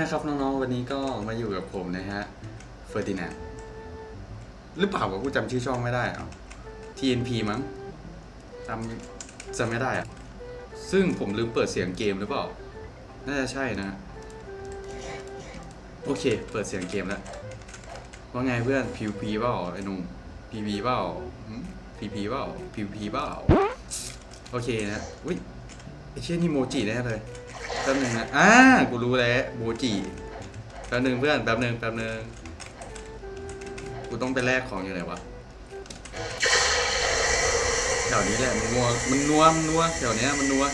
นะครับน้องๆ วันนี้ก็มาอยู่กับผมนะฮะเฟอร์ตินานหรือเปล่าวะกูจำชื่อช่องไม่ได้อะ TNP มั้งจำจำไม่ได้อะซึ่งผมลืมเปิดเสียงเกมหรือเปล่า น่าจะใช่นะ โอเค เปิดเสียงเกมแล้ว ว่าไงเพื่อน PVP เปล่าไอ้หนุ่ม PV เปล่าหืม PP เปล่า PVP เปล่าโอเคนะ อุ้ยไอ้เชี่ยนี่โมจิแน่เลย ป๊บหนึงนะอ่ากูรู้แล้วโมจิแป๊บหนึงเพื่อนแป๊บหนึงแป๊บหนึงกูต้องไปแลกของอยู่ไหนวะแถวนี้แหละมันนัวมันนัวมันนัวแถวเนี้ยมันนัว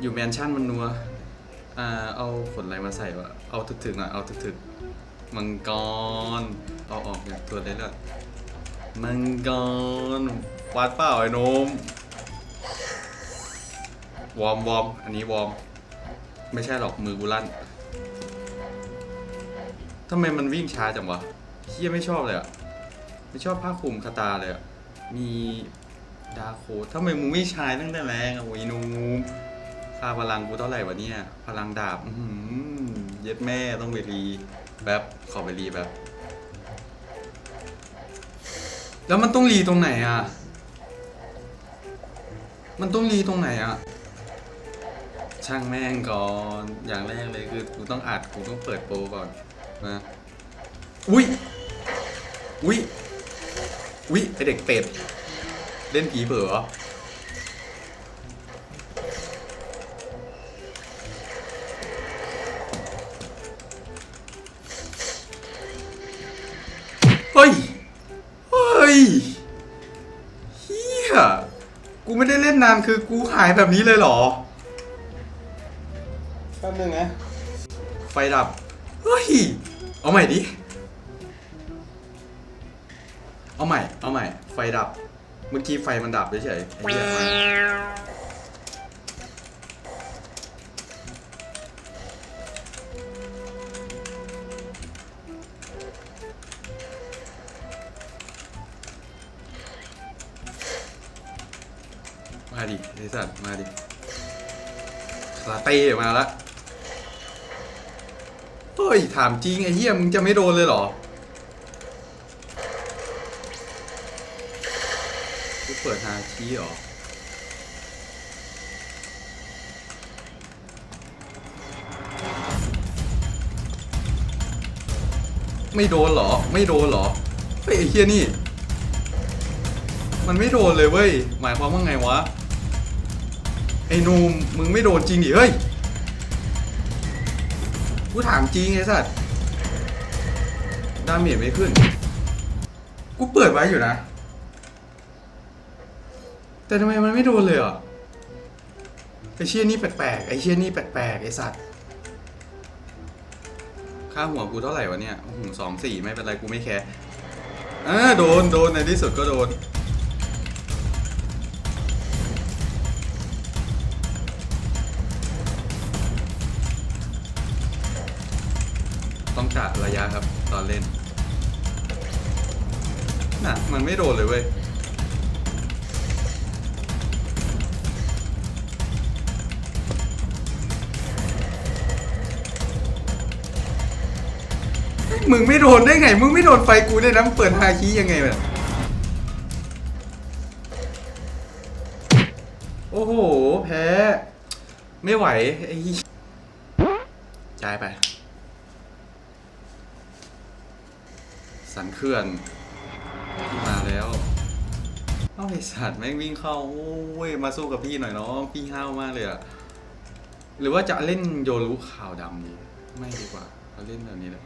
อยู่แมนชั่นมันนัวอ่าเอาผลอะไรมาใส่วะเอาถึกๆหน่อยเอาถึกๆมังกรเอาออกจากตัวได้แล้วมังกรวัดเปล่าไอ้หนม วอร์มวอร์มอันนี้วอร์มไม่ใช่หรอกมือกูลั่นทำไมมันวิ่งช้าจังวะเฮียไม่ชอบเลยอะไม่ชอบผ้าคลุมคาตาเลยอะมีดาโคทำไมมึงไม่ใช้ตั้งแต่แรกอะโอ้ยนูค่าพลังกูเท่าไหร่วะเนี่ย พลังดาบอืเย็ดแม่ต้องไปรีแบบขอไปรีแบบ แล้วมันต้องรีตรงไหนอะมันต้องรีตรงไหนอะ ช่างแม่งก่อนอย่างแรกเลยคือกูต้องอัดกูต้องเปิดโปรก่อนนะอุ้ยอุ้ยอุ้ยไอเด็กเป็ดเล่นผีเผลอเหรอเฮ้ย เฮ้ยเฮียกูไม่ได้เล่นนานคือกูหายแบบนี้เลยเหรอ ป๊บนึงนะ ไฟดับ เฮ้ย เอาใหม่ดิ เอาใหม่ เอาใหม่ ไฟดับ เมื่อกี้ไฟมันดับเฉยๆไอ้เหี้ยมามาดิไอ้สัตว์มาดิคาราเต้มาละ เฮ้ยถามจริงไอ้เหี้ยมึงจะไม่โดนเลยเหรอ กูเปิดฮาคีเหรอ ไม่โดนเหรอ ไม่โดนเหรอ เฮ้ยไอ้เฮียนี่ มันไม่โดนเลยเว้ย หมายความว่าไงวะ ไอ้นูมมึงไม่โดนจริงดิเฮ้ย กูถามจริงไอ้สัตว์ดาเมจไม่ขึ้น กูเปิดไว้อยู่นะ แต่ทำไมมันไม่โดนเลยอะไอเชี่ยนี่แปลกๆไอเชี่ยนี่แปลกๆไอสัตว์ค่าหัวกูเท่าไหร่วะเนี่ยโอ้โหสองสี่ไม่เป็นไรกูไม่แคร์อ่าโดนโดนในที่สุดก็โดน ระยะครับ ตอนเล่น น่ะ มันไม่โดนเลยเว้ย มึงไม่โดนได้ไง มึงไม่โดนไฟกูได้นะมึงเปิดฮาคียังไงแบบโอ้โห แพ้ ไม่ไหวไอ้จ่ายไป สันเขื่อนพี่มาแล้วเอ้าไอสัตว์แม่งวิ่งเข้าโอ้ยมาสู้กับพี่หน่อยเนาะพี่ห้าวมากเลยอะหรือว่าจะเล่นโยรุขาวดำดีไม่ดีกว่าเราเล่นแบบนี้เลย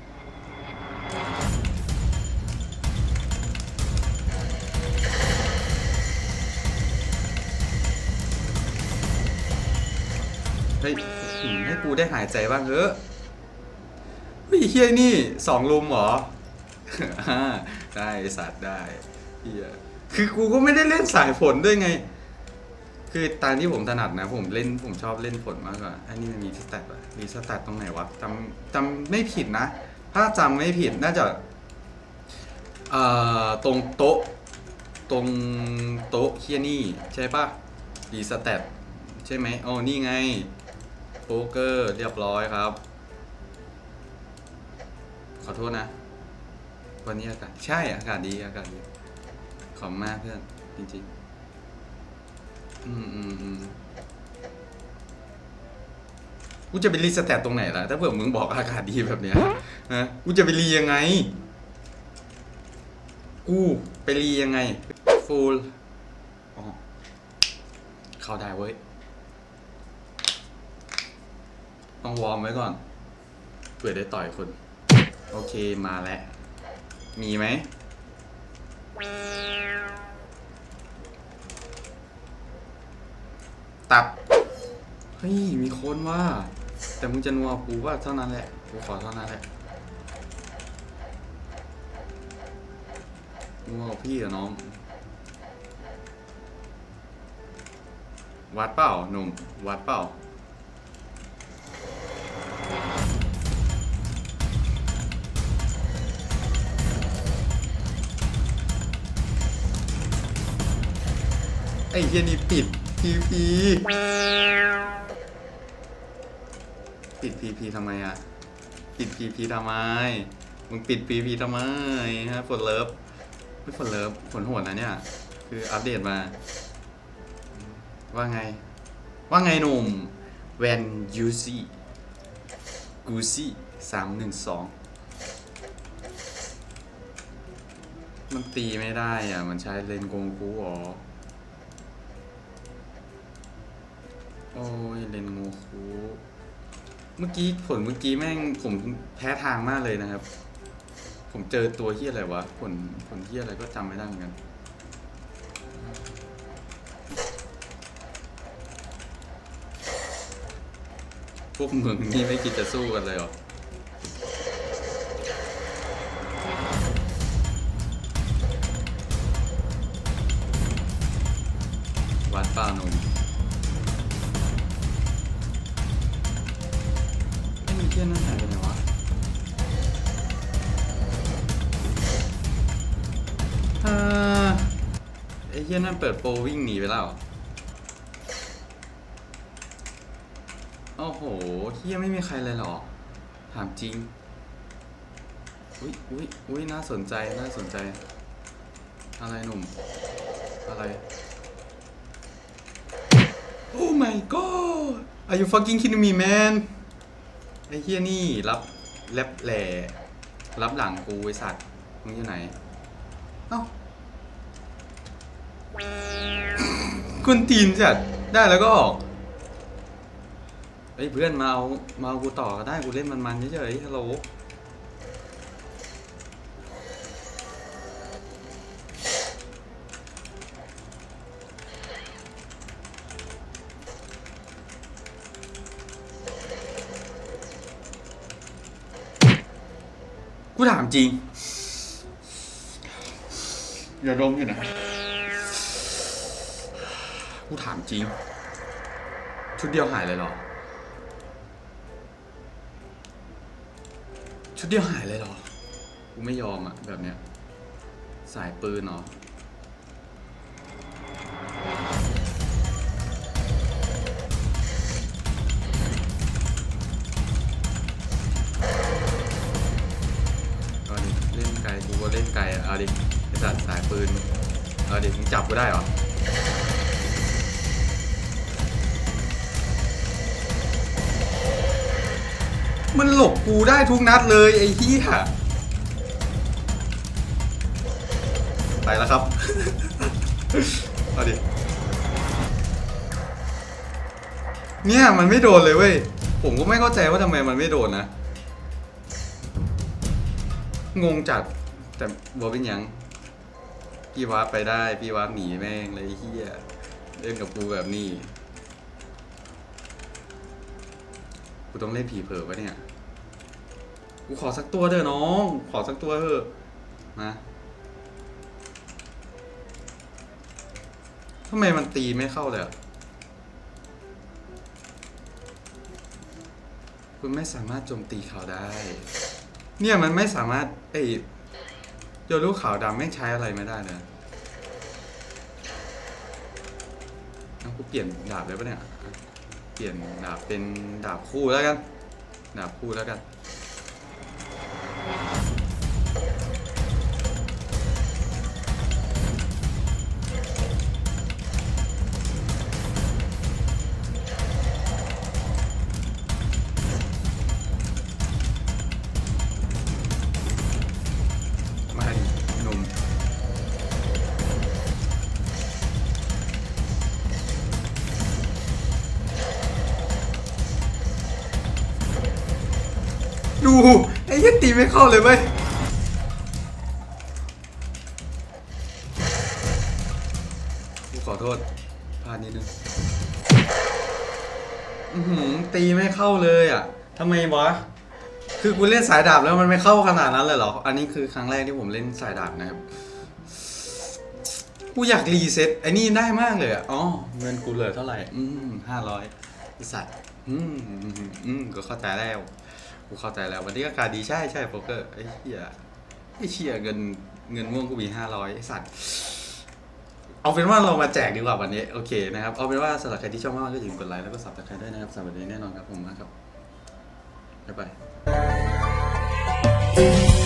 เฮ้ยให้กูได้หายใจบ้างเถอะเฮ้ยเฮียนี่สองลุมเหรอ อ่าได้ไอ้สัตว์ได้เฮียคือกูก็ไม่ได้เล่นสายฝนด้วยไง คือตามที่ผมถนัดนะ ผมเล่นผมชอบเล่นฝนมากกว่า อันนี้มันมีสแตทอะมีสแตทตรงไหนวะจำจำไม่ผิดนะ ถ้าจำไม่ผิดน่าจะเอ่อตรงโต๊ะ ตรงโต๊ะเฮียนี่ใช่ปะรีสแตทใช่ไหมอ๋อนี่ไงโป๊กเกอร์เรียบร้อยครับ ขอโทษนะ วันนี้อากาศใช่ อากาศดี อากาศดี ขอบมากเพื่อน จริงๆ อืมอืมอืมกูจะไปรีสแตทตรงไหนล่ะ ถ้าเผื่อมึงบอกอากาศดีแบบเนี้ยฮะกูจะไปรียังไง กูไปรียังไง ฟูลอ๋อเข้าได้เว้ย ต้องวอร์มไว้ก่อนเผื่อได้ต่อยคน โอเคมาแล้ว มีไหมตับ เฮ้ย มีคนว่า แต่มึงจะนัวกูว่าเท่านั้นแหละ กูขอเท่านั้นแหละนัวพี่กับน้อง วัดเปล่าหนุ่ม วัดเปล่า ไอ้เฮียนี่ปิดพีพีปิดพีพีทำไมอะ ปิดพีพีทำไม มึงปิดพีพีทำไมฮะฝนเลิฟไม่ฝนเลิฟฝนโหดนะเนี่ย คืออัปเดตมา ว่าไง ว่าไงหนุ่ม when you see กูซี่สามหนึ่งสองมันตีไม่ได้อะ มันใช้เลนกงคูอ๋อ อ้ยเลนงูคูเมื่อกี้ผลเมื่อกี้แม่งผมแพ้ทางมากเลยนะครับ ผมเจอตัวเฮียอะไรวะ ผลผลเฮียอะไรก็จำไม่ได้เหมือนกัน พวกมึงนี่ไม่คิดจะสู้กันเลยเหรอวัดปล่าหนุ่ม ไอ้เที่ยนั่นเปิดโปรวิ่งหนีไปแล้วโอ้โหเที่ยไม่มีใครเลยเหรอ ถามจริง อุ้ยอุ้ยอุ้ยน่าสนใจ น่าสนใจ อะไรหนุ่ม อะไร Oh my god Are you fucking kidding me man ไอ้เฮียนี่รับแลบแหล่รับหลังกูไอสัตว์ มึงอยู่ไหน เอ้า คุณตีนจัดได้แล้วก็ออกเฮ้ยเพื่อนมาเอามาเอากูต่อก็ได้กูเล่นมันๆเฉยๆฮัลโหลกูถามจริง อย่าดมอยู่นะกู ถามจริง ชุดเดียวหายเลยเหรอ ชุดเดียวหายเลยเหรอ กูไม่ยอมอะแบบเนี้ย สายปืนเหรอเอาดิเล่นไกลกูก็เล่นไกลอะเอาดิไอสัตว์สายปืนเอาดิมึงจับกูได้เหรอ มันหลบกูได้ทุกนัดเลยไอ้เหี้ยไปแล้วครับ เอาดิ เนี่ยมันไม่โดนเลยเว้ย ผมก็ไม่เข้าใจว่าทำไมมันไม่โดนนะ งงจัด แต่บอเป็นยัง พี่วาร์ปไปได้ พี่วาร์ปหนีแม่งเลยไอ้เฮียเล่นกับกูแบบนี้ กูต้องเล่นผีเผลอปะเนี่ย กูขอสักตัวเถอะน้อง ขอสักตัวเถอะมาทำไมมันตีไม่เข้าเลยอะคุณไม่สามารถโจมตีเขาได้ เนี่ยมันไม่สามารถไอ้โยลูกขาวดำไม่ใช้อะไรไม่ได้เลยเอากูเปลี่ยนดาบได้ปะเนี่ย ปลี่ยนดาบเป็นดาบคู่แล้วกัน ดาบคู่แล้วกัน ไอ้ยัตีไม่เข้าเลยเว้ยกูขอโทษพลาดนิดนึงตีไม่เข้าเลยอะทำไมวะ คือกูเล่นสายดาบแล้วมันไม่เข้าขนาดนั้นเลยเหรอ อันนี้คือครั้งแรกที่ผมเล่นสายดาบนะครับ กูอยากรีเซ็ตไอ้นี่ได้มากเลยอะอ๋อเงินกูเหลือเท่าไหร่ อืมห้าร้อยสัตว์ อืม อืม ก็เข้าใจแล้ว กูเข้าใจแล้ววันนี้อากาศดีใช่ใช่โป๊กเกอร์ไอ้เหี้ยไอ้เชี่ยเงินเงินม่วงกูมีห้าร้อยไอ้สัตว์เอาเป็นว่าเรามาแจกดีกว่าวันนี้โอเคนะครับเอาเป็นว่าสำหรับใครที่ชอบมากก็อย่าลืมกดไลค์แล้วก็สับตะไคร้ด้วยนะครับสำหรับวันนี้แน่นอนครับผมนะครับบ๊ายบาย